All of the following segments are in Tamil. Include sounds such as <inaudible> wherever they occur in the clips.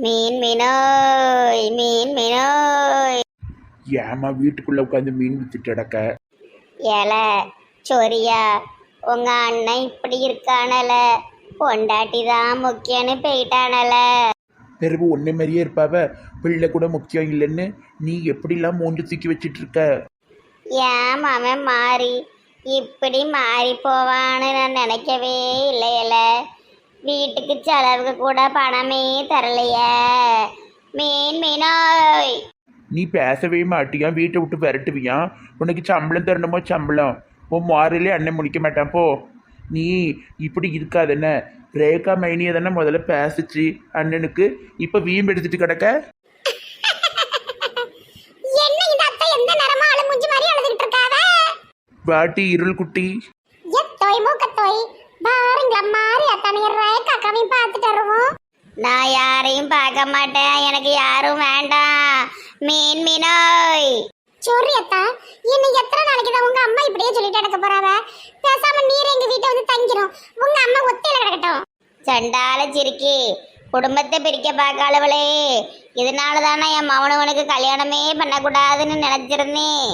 மீன் மீனோய் மீன் மீனோய் ஏமா வீட்டுக்குள்ள உட்காந்து மீன் வித்துட்டு கிடக்க? ஏல சொரியா உங்க அண்ணன் இப்படி இருக்கானல. பொண்டாட்டி தான் முக்கியம்னு போயிட்டானல. பிறகு ஒன்னே மாதிரியே இருப்பாவ? பிள்ளை கூட முக்கியம் இல்லைன்னு நீ எப்படிலாம் மூஞ்சி தூக்கி வச்சிட்டு இருக்க? ஏன் அவன் மாறி இப்படி மாறி போவான்னு நான் நினைக்கவே இல்லையல. வீட்டுக்கு செலவுக்கு கூட பணமே தரலையே. மீன் மீனோய். நீ பேசவே மாட்டியா? வீட்டை விட்டு விரட்டுவியா? உனக்கு சம்பளம் தரணுமோ சம்பளம்? உன் மாறிலே அண்ணன் முடிக்க மாட்டான் போ. நீ இப்படி இருக்காதென்ன ரேகா மைனியை தானே முதல்ல பேசுச்சு. அண்ணனுக்கு இப்போ வீம்பு எடுத்துட்டு கிடக்க? என்ன வாட்டி இருள் குட்டி. பாருங்களா மாறி அத்தனை ரேக்கா கவியும் பார்த்துட்டு வருவோம். நான் யாரையும் பார்க்க மாட்டேன். எனக்கு யாரும் வேண்டாம். மீன் மீனோய். சொரி அத்தா. இன்னும் எத்தனை நாளைக்கு தான் உங்க அம்மா இப்படியே சொல்லிட்டு நடக்க போறாவ? பேசாம நீர் எங்க வீட்டை வந்து தங்கிரும். உங்க அம்மா ஒத்தையில கிடக்கட்டும். சண்டால சிரிக்கி. குடும்பத்தை பிரிக்க பார்க்காளவளே இதனால தானே என் மவனவனுக்கு கல்யாணமே பண்ணக்கூடாதுன்னு நினைச்சிருந்தேன்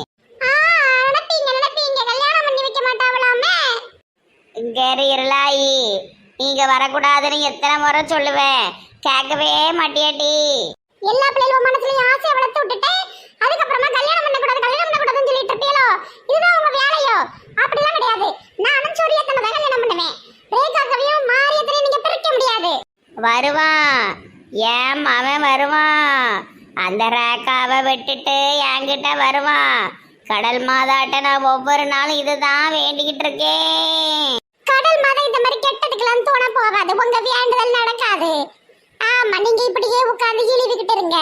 நினைப்பீங்க நினைப்பீங்க கல்யாணம் பண்ணி வைக்க மாட்டாவளாமே இருளாயி நீங்க வரக்கூடாதுன்னு எத்தனை முறை சொல்லுவேன் கேட்கவே மாட்டியாட்டி எல்லா பிள்ளைகளும் மனசுலயும் ஆசையை வளர்த்து விட்டுட்டு அதுக்கப்புறமா கல்யாணம் பண்ணக்கூடாது கல்யாணம் பண்ணக்கூடாதுன்னு சொல்லிட்டு இருப்பீங்களோ இதுதான் உங்க வேலையோ? அப்படிலாம் கிடையாது. நானும் சூரியத்தனை தான் கல்யாணம் பண்ணுவேன். ரேகாக்கவையும் மாரியத்திலையும் நீங்க பிரிக்க முடியாது. வருவான். ஏன் அவன் வருவான்? அந்த ரேக்காவை விட்டுட்டு என்கிட்ட வருவான். கடல் மாதாட்ட நான் ஒவ்வொரு நாளும் இதுதான் வேண்டிக்கிட்டு இருக்கேன். கடல் இந்த மாதிரி கெட்டதுக்கெல்லாம் தோண போகாது. உங்க வேண்டுதல் நடக்காது. ஆமா நீங்க இப்படியே உட்கார்ந்து இழிவுகிட்டு இருங்க.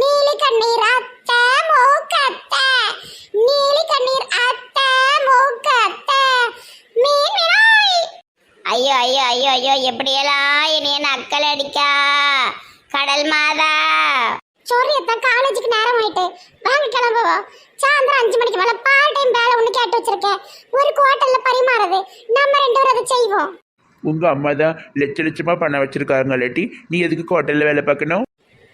நீலி கண்ணீர் அத்த மூக்கத்த. நீலி கண்ணீர் அத்த மூக்கத்த. மீன் மீனாய். ஐயோ ஐயோ ஐயோ ஐயோ எப்படியெல்லாம் என்னைய நக்கல் அடிக்கா? கடல் மாதா. சோரியத்தான் காலேஜுக்கு நேரம் ஆயிட்டு. வாங்க கிளம்புவோம். சாயந்தரம் அஞ்சு மணிக்கு மேல பார்ட் டைம் வேலை ஒன்று கேட்டு வச்சிருக்கேன். ஒரு குவார்ட்டர்ல பரிமாறுது. நம்ம ரெண்டு பேரும் அதை செய்வோம். உங்க அம்மா தான் லட்ச லட்சமா பணம் வச்சிருக்காங்க இல்லாட்டி நீ எதுக்கு ஹோட்டல்ல வேலை பார்க்கணும்?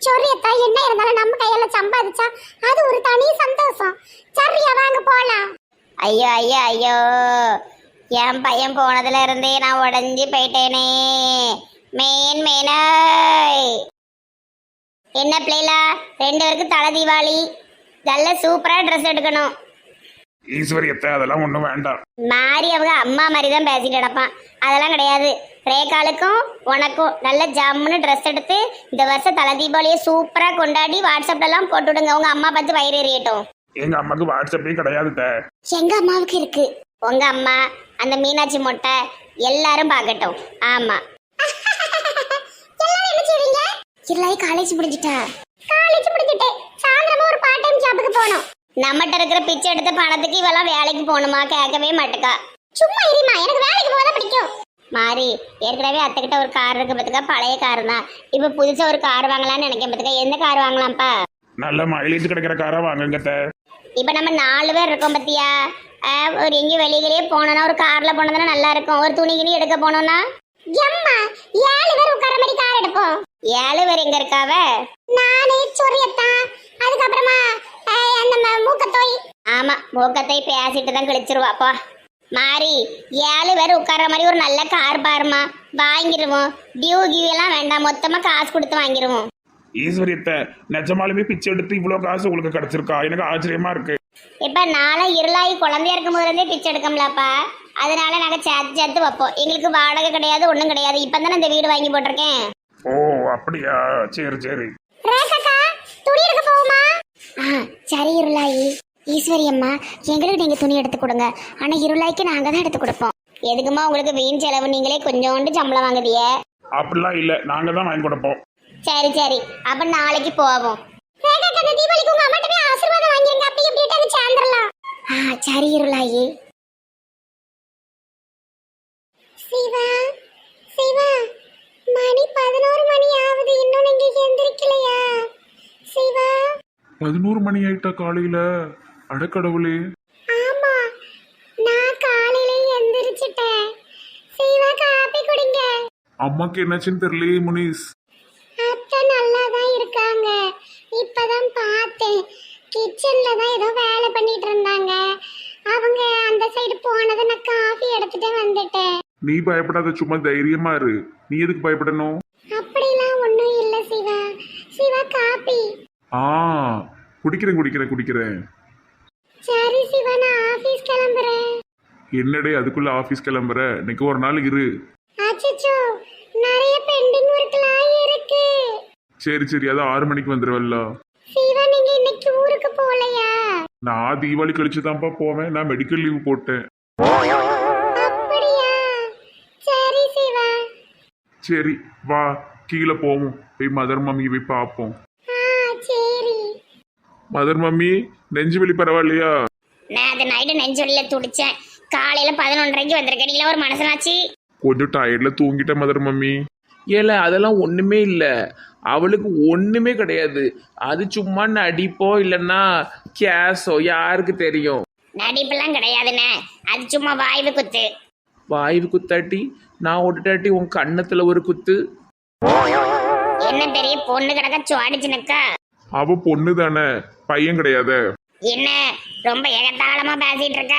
சோரியத்தா என்ன இருந்தாலும் நம்ம கையால சம்பாதிச்சா அது ஒரு தனி சந்தோஷம். சரியா வாங்க போலாம். ஐயோ ஐயோ ஐயோ. என் பையன் போனதுல இருந்தே நான் உடஞ்சி போயிட்டேனே. மேன் மேனாய். என்ன பிள்ளைலா? ரெண்டு பேருக்கு தலை தீபாவளி. நல்ல சூப்பரா ட்ரெஸ் எடுக்கணும். ஈஸ்வரியத்தை அதெல்லாம் ஒன்றும் வேண்டாம். மாறி அவங்க அம்மா மாதிரி தான் பேசிட்டு கிடப்பான். அதெல்லாம் கிடையாது. ரேகாலுக்கும் உனக்கும் நல்ல ஜம்முன்னு ட்ரெஸ் எடுத்து இந்த வருஷம் தலை தீபாவளியை சூப்பராக கொண்டாடி வாட்ஸ்அப்லலாம் போட்டு விடுங்க. உங்க அம்மா பார்த்து வயிறு எறியட்டும் எங்க அம்மாக்கு வாட்ஸ்அப்பே கிடையாது த. எங்க அம்மாவுக்கு இருக்கு. உங்க அம்மா அந்த மீனாட்சி மொட்டை எல்லாரும் பார்க்கட்டும். ஆமா. எல்லாரும் காலேஜ் முடிஞ்சிட்டா? காலேஜ் முடிஞ்சிட்டு சாயந்தரமா ஒரு பார்ட் டைம் ஜாபுக்கு போகணும். நம்மகிட்ட இருக்கிற பிச்சை எடுத்த பணத்துக்கு இவெல்லாம் வேலைக்கு போகணுமா? கேட்கவே மாட்டுக்கா. சும்மா இருமா எனக்கு வேலைக்கு போக தான் பிடிக்கும். மாறி ஏற்கனவே அத்தைக்கிட்ட ஒரு கார் இருக்கு பார்த்துக்கா பழைய கார் தான். இப்போ புதுசா ஒரு கார் வாங்கலாம்னு நினைக்கிறேன் பார்த்துக்கா எந்த கார் வாங்கலாம்ப்பா? நல்ல மைலேஜ் கிடைக்கிற காரா வாங்குங்க த இப்போ நம்ம நாலு பேர் இருக்கோம் பத்தியா? அஹ், ஒரு எங்கேயும் வெளியிலேயே போனோம்னா ஒரு கார்ல போனதுன்னா நல்லா இருக்கும். ஒரு துணி கிணி எடுக்க போனோம்னா? எம்மா ஏழு பேர் உட்கார மாதிரி கார் எடுப்போம். ஏழு பேர் எங்க இருக்காவ? நானே சொரியத்தா அதுக்கப்புறமா அஹ், அந்த ம- மூக்கத்தோய். ஆமா மூக்கத்தை பேசிட்டு தான் கழிச்சிருவாப்பா மாறி ஏழு பேர் உட்கார்ற மாதிரி ஒரு நல்ல கார் பாருமா வாங்கிடுவோம் டியூ கியூ எல்லாம் வேண்டாம். மொத்தமா காசு கொடுத்து வாங்கிடுவோம் ஈஸ்வரியத்தை நிஜமாலுமே பிச்சை எடுத்து இவ்வளோ காசு உங்களுக்கு கிடைச்சிருக்கா? எனக்கு ஆச்சரியமா இருக்கு. இப்ப நாளை இருளாயி குழந்தையா இருக்கும் போதுல இருந்தே பிச்சை எடுக்கம்லப்பா. அதனால நாங்க சேர்த்து சேர்த்து வைப்போம். எங்களுக்கு வாடகை கிடையாது ஒண்ணும் கிடையாது. இப்ப தானே இந்த வீடு வாங்கி போட்டிருக்கேன். ஓ அப்படியா? சரி சரி. ரேகக்கா துணி எடுக்க போகுமா சரி இருளாயி. ஈஸ்வரி அம்மா எங்களுக்கு நீங்க துணி எடுத்து கொடுங்க. ஆனா இருளாய்க்கு நாங்க தான் எடுத்து கொடுப்போம். எதுக்குமா உங்களுக்கு வீண் செலவு? நீங்களே கொஞ்சோண்டு சம்பளம் வாங்குதியே? அப்படிலாம் இல்லை. நாங்கள் தான் வாங்கி கொடுப்போம். சரி சரி. அப்ப நாளைக்கு போவோம். தீபாவளிக்கு உங்க அம்மாட்ட போய் ஆசீர்வாதம் வாங்கிருங்க. அப்படி சேர்ந்துடலாம் ஆ சரி இருளாயி சிவா சிவா மணி பதினோரு மணி ஆகுது இன்னும் நீங்க எந்திரிக்கலையா சிவா பதினோரு மணி ஆயிட்டா காலையில? அடக்கடவுளே ஆமா நான் காலையில எந்திரிச்சிட்டேன். சிவா காப்பி குடிங்க. அம்மாக்கு என்னாச்சுன்னு தெரியலையே முனிஸ். அத்தை நல்லா பார்த்தேன். கிச்சன்ல தான் ஏதோ வேலை பண்ணிட்டு இருந்தாங்க. அவங்க அந்த சைடு போனதை நான் காஃபி எடுத்துட்டு வந்துட்டேன். நீ பயப்படாத சும்மா தைரியமா இரு. நீ எதுக்கு பயப்படணும்? அப்படிலாம் ஒன்றும் இல்லை சிவா. சிவா காப்பி. ஆ. குடிக்கிறேன் குடிக்கிறேன் குடிக்கிறேன். சரி சிவா நான் ஆஃபீஸ் கிளம்புறேன். என்னடே அதுக்குள்ள ஆபீஸ் கிளம்புற? இன்னைக்கு ஒரு நாள் இரு. அச்சச்சோ நிறைய பெண்டிங் ஒர்க்லாம் இருக்கு. சரி சரி அதான் ஆறு மணிக்கு வந்துடுவல்ல சிவா நீங்க இன்னைக்கு ஊருக்கு போகலையா நான் தீபாவளி கழிச்சு தான்ப்பா போவேன். நான் மெடிக்கல் லீவ் போட்டேன். அப்படியா? சரி சிவா. சரி வா. கீழே போவோம். போய் மதர் மம்மி போய் பார்ப்போம். மதர் மம்மி நெஞ்சு வலி பரவாயில்லையா? நான் அது நைட்டு நெஞ்சொல்லில துடிச்சேன். காலையில பதினொன்றரைக்கு வந்திருக்கேன். நீங்கள ஒரு மனசனாச்சு? கொஞ்சம் டயர்ட்ல தூங்கிட்டேன் மதர் மம்மி. ஏல அதெல்லாம் ஒன்றுமே இல்லை. அவளுக்கு ஒன்றுமே கிடையாது. அது சும்மா நடிப்போ இல்லைன்னா கேஸோ யாருக்கு தெரியும்? நடிப்பெல்லாம் கிடையாதுண்ணே. அது சும்மா வாய்வு குத்து. வாய்வு குத்தாட்டி நான் ஒட்டுட்டாட்டி உன் கன்னத்தில் ஒரு குத்து. என்ன பெரிய பொண்ணு கிடக்க சுவாடிச்சுனக்கா அவ பொண்ணு தானே பையன் கிடையாதே. என்ன ரொம்ப ஏகத்தாளமா பேசிட்டு இருக்க?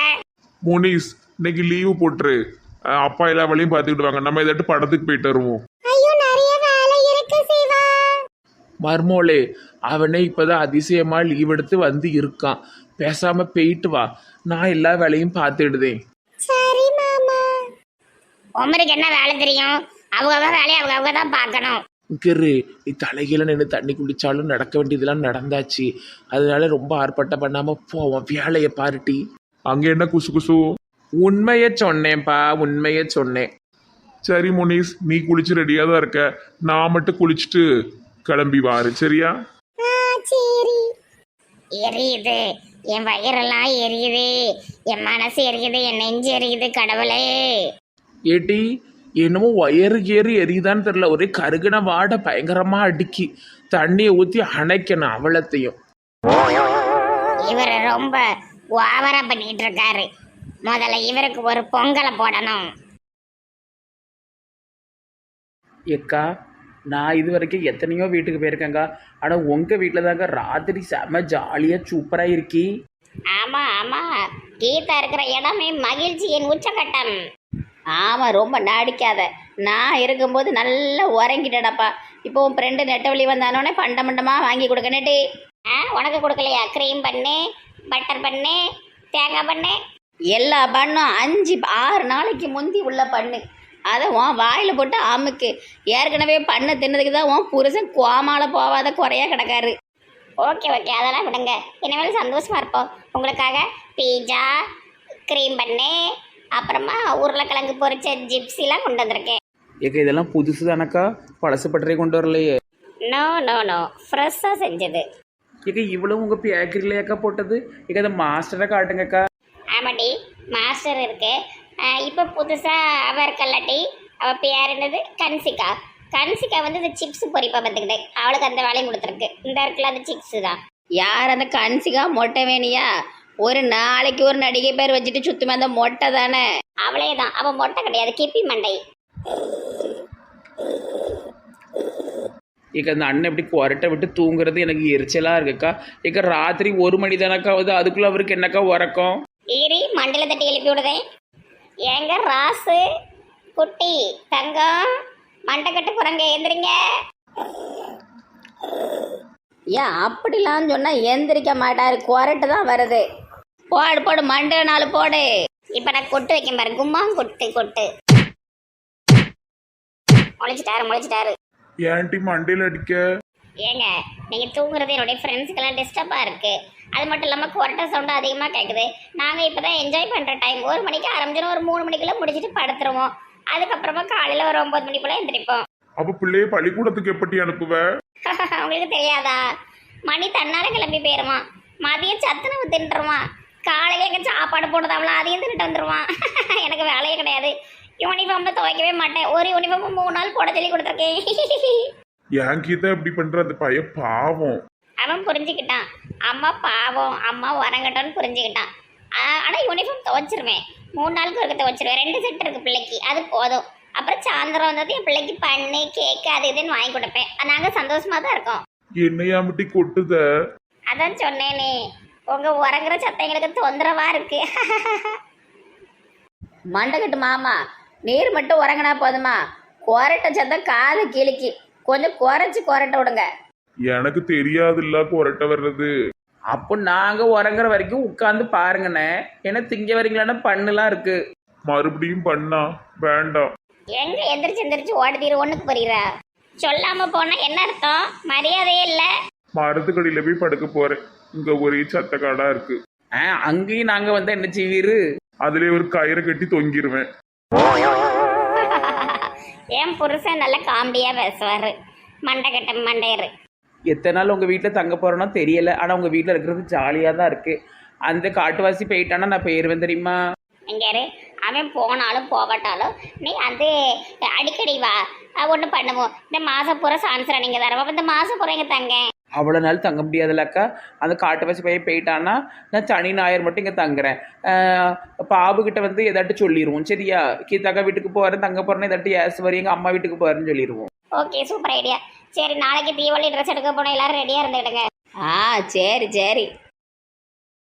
முனிஸ் இன்னைக்கு லீவு போட்டுரு. அஹ் அப்பா எல்லா வேலையும் பார்த்துக்கிட்டு வாங்க. நம்ம ஏதாட்டு படத்துக்கு போயிட்டு வருவோம். ஐயோ நிறைய வேலை இருக்கு சிவா. மர்மோளே அவனே இப்போதான் அதிசயமா லீவ் எடுத்து வந்து இருக்கான். பேசாம போயிட்டு வா. நான் எல்லா வேலையும் பார்த்துடுதேன் சரி மாமா. உமருக்கு என்ன வேலை தெரியும்? அவங்க வேலையை அவங்க அவங்க தான் பார்க்கணும். நீ தலைகீழ நின்று தண்ணி குடிச்சாலும் நடக்க வேண்டியதெல்லாம் நடந்தாச்சு. அதனால ரொம்ப ஆர்ப்பாட்டம் பண்ணாம போவோம் வேலையை பாருட்டி அங்க என்ன குசு குசு? உண்மையை சொன்னேன்ப்பா உண்மையை சொன்னேன். சரி முனிஸ் நீ குளிச்சு ரெடியா தான் இருக்க. நான் மட்டும் குளிச்சுட்டு கிளம்பி வாரு சரியா? சரி. எரியுது. என் வயிறெல்லாம் எரியுது. என் மனசு எரியுது. என் நெஞ்சு எரியுது கடவுளே. ஏட்டி என்னமோ ஒயரு ஏறி எரியுதான்னு தெரியல. ஒரே கருகின வாடை பயங்கரமா அடிக்கி தண்ணியை ஊற்றி அணைக்கணும் அவளத்தையும் இவர் ரொம்ப ஓவரா பண்ணிட்டு இருக்காரு முதல்ல இவருக்கு ஒரு பொங்கலை போடணும். ஏக்கா நான் இது வரைக்கும் எத்தனையோ வீட்டுக்கு போயிருக்கேங்க ஆனால் உங்கள் வீட்டில் தாங்க ராத்திரி செம ஜாலியாக சூப்பராக இருக்கி. ஆமா ஆமா. கீதா இருக்கிற இடமே மகிழ்ச்சியின் உச்சகட்டம் ஆமாம் ரொம்ப நடிக்காத. நான் இருக்கும்போது நல்லா உறங்கிட்டேனப்பா. இப்போ உன் ஃப்ரெண்டு நெட்ட வழி வந்தானோடனே பண்ட மண்டமாக வாங்கி கொடுக்கணுட்டு ஆ உனக்கு கொடுக்கலையா? க்ரீம் பண்ணு பட்டர் பண்ணு தேங்காய் பண்ணு. எல்லா பண்ணும். அஞ்சு ஆறு நாளைக்கு முந்தி உள்ள பண்ணு. அதை உன் வாயில் போட்டு அமுக்கு. ஏற்கனவே பண்ணு தின்னதுக்கு தான் உன் புருஷன் கோமால போவாத குறையா கிடக்காரு. Okay okay. அதெல்லாம் விடுங்க. இனிமேல் சந்தோஷமாக இருப்போம். உங்களுக்காக பீஜா க்ரீம் பண்ணு அப்புறமா உருளைக்கிழங்கு பொரிச்ச ஜிப்ஸிலாம் கொண்டு வந்திருக்கேன். ஏக்கா இதெல்லாம் புதுசு தானக்கா பழசு பட்டறை கொண்டு வரலையே. நோ நோ நோ ஃப்ரெஷ்ஷாக செஞ்சது. ஏக்கா இவ்வளவு உங்கள் பேக்கரியிலேக்கா போட்டது? ஏக்கா இந்த மாஸ்டரை காட்டுங்கக்கா. ஆமாட்டி மாஸ்டர் இருக்கு. இப்போ புதுசாக அவ இருக்கல்லாட்டி அவ பேர் என்னது? கன்சிகா. கன்சிகா வந்து இந்த சிப்ஸ் பொரிப்பா பார்த்துக்கிட்டு. அவளுக்கு அந்த வேலையும் கொடுத்துருக்கு. இந்த இருக்குல்ல அந்த சிப்ஸ் தான். யார் அந்த கன்சிகா மொட்டை வேணியா? ஒரு நாளைக்கு ஒரு நடிகை பேர் வச்சுட்டு சுத்தமே அந்த மொட்டை தானே? அவளே தான் அவள் மொட்டை கிடையாது கிப்பி மண்டை. ஏக்கா இந்த அண்ணன் இப்படி குரட்டை விட்டு தூங்குறது எனக்கு எரிச்சலாக இருக்குக்கா. ஏக்கா ராத்திரி ஒரு மணி தானக்கா ஆகுது அதுக்குள்ளே அவருக்கு என்னக்கா உறக்கம்? ஈரி மண்டையில் தட்டி எழுப்பி விடுதேன் ஏங்க ராசு குட்டி தங்கம் மண்டை கட்டு போகிறாங்க எந்திரிங்க ஏன் அப்படிலாம் சொன்னால் எந்திரிக்க மாட்டாரு குரட்டு தான் வருது. போடு போடு மண்டை நாலு போடு. இப்போ நான் கொட்டு வைக்க பாரு. கும்மா கொட்டு கொட்டு. முளைச்சிட்டாரு முளைச்சிட்டாரு ஏன்டி மண்டையில் அடிக்க? ஏங்க நீங்க தூங்குறது என்னுடைய ஃப்ரெண்ட்ஸுக்கெல்லாம் டிஸ்டர்பா இருக்கு. அது மட்டும் இல்லாம கொரட்டை சவுண்ட் அதிகமா கேக்குது. நாங்க இப்பதான் என்ஜாய் பண்ற டைம் ஒரு மணிக்கு ஆரம்பிச்சிடும் ஒரு மூணு மணிக்குள்ள முடிச்சிட்டு படுத்துருவோம். அதுக்கப்புறமா காலையில ஒரு ஒன்பது மணி போல எந்திரிப்போம். அப்ப பிள்ளைய பள்ளிக்கூடத்துக்கு எப்படி அனுப்புவ? <laughs> உங்களுக்கு தெரியாதா? மணி தன்னால கிளம்பி போயிருமா மதியம் சத்துணவு தின்றுவான் காலையில எங்க சாப்பாடு போடுதாவளா அதையும் தின்னுட்டு வந்துருவான். <laughs> எனக்கு வேலையே கிடையாது. யூனிஃபார்ம்ல துவைக்கவே மாட்டேன். ஒரு யூனிஃபார்ம் மூணு நாள் போட சொல்லி கொடுத்துருக்கேன். ஏன் <laughs> கீதா இப்படி பண்ற அந்த பையன் பாவம். அவன் புரிஞ்சுக்கிட்டான். அம்மா பாவம். அம்மா வரங்கட்டோன்னு புரிஞ்சுக்கிட்டான். ஆனா யூனிஃபார்ம் துவைச்சிருவேன். மூணு நாளுக்கு ஒருக்க துவைச்சிருவேன். ரெண்டு செட் இருக்கு பிள்ளைக்கு. அது போதும். அப்புறம் சாயந்தரம் வந்தது என் பிள்ளைக்கு பண்ணு கேக்கு அது இதுன்னு வாங்கி கொடுப்பேன். நாங்க சந்தோஷமா தான் இருக்கோம். என்னையாமட்டி கொட்டுத? அதான் சொன்னேனே. உங்க உறங்குற சத்தம் எங்களுக்கு தொந்தரவா இருக்கு. மண்டக்கட்டு மாமா நீர் மட்டும் உறங்கினா போதுமா? குரட்ட சத்தம் காது கிழிக்கு கொஞ்சம் குறைச்சி குரட்ட விடுங்க. எனக்கு தெரியாதுல்ல கொரட்டை வர்றது. அப்போ நாங்கள் உறங்குற வரைக்கும் உட்காந்து பாருங்கண்ணே. ஏன்னா திங்க வரீங்களான்னா பண்ணுலாம் இருக்கு. மறுபடியும் பண்ணா? வேண்டாம். எங்க எந்திரிச்சு எந்திரிச்சு ஓடுதீரு ஒண்ணுக்கு போறீரா சொல்லாம போனா என்ன அர்த்தம்? மரியாதையே இல்ல. மரத்துக்கடியில போய் படுக்க போறேன். இங்க ஒரே சத்தக்காடா இருக்கு. ஆ அங்கேயும் நாங்கள் வந்து என்ன செய்வீரு? அதுலயே ஒரு கயிறை கட்டி தொங்கிருவேன். என் புருஷன் நல்ல காமெடியா பேசுவாரு. மண்டைக்கட்ட மண்டையரு. எத்தனை நாள் உங்கள் வீட்டில் தங்க போகிறோன்னா தெரியல. ஆனால் உங்கள் வீட்டில் இருக்கிறது ஜாலியாக தான் இருக்குது அந்த காட்டுவாசி போயிட்டானா நான் போயிடுவேன் தெரியுமா? எங்காரு அவன் போனாலும் போகட்டாலும் நீ வந்து அடிக்கடி வா. ஒன்று பண்ணுவோம். இந்த மாசம் பூரா சான்சரா நீங்க தரவா? இந்த மாசம் பூரா இங்க தங்க? அவ்வளோ நாள் தங்க முடியாதுல்லக்கா அந்த காட்டுவாசி பையன் போயிட்டான்னா நான் சனி ஞாயிறு மட்டும் இங்கே தங்குறேன். பாபுக்கிட்ட வந்து எதாட்டு சொல்லிடுவோம் சரியா? கீதாக்கா வீட்டுக்கு போகிறேன் தங்க போகிறேன்னு எதாட்டு ஏசு வரி எங்கள் அம்மா வீட்டுக்கு போகிறேன்னு சொல்லிடுவோம் ஓகே சூப்பர் ஐடியா. சரி நாளைக்கு தீபாவளி ட்ரெஸ் எடுக்க போனோம் எல்லாரும் ரெடியா இருந்துக்கிடுங்க ஆ சரி சரி.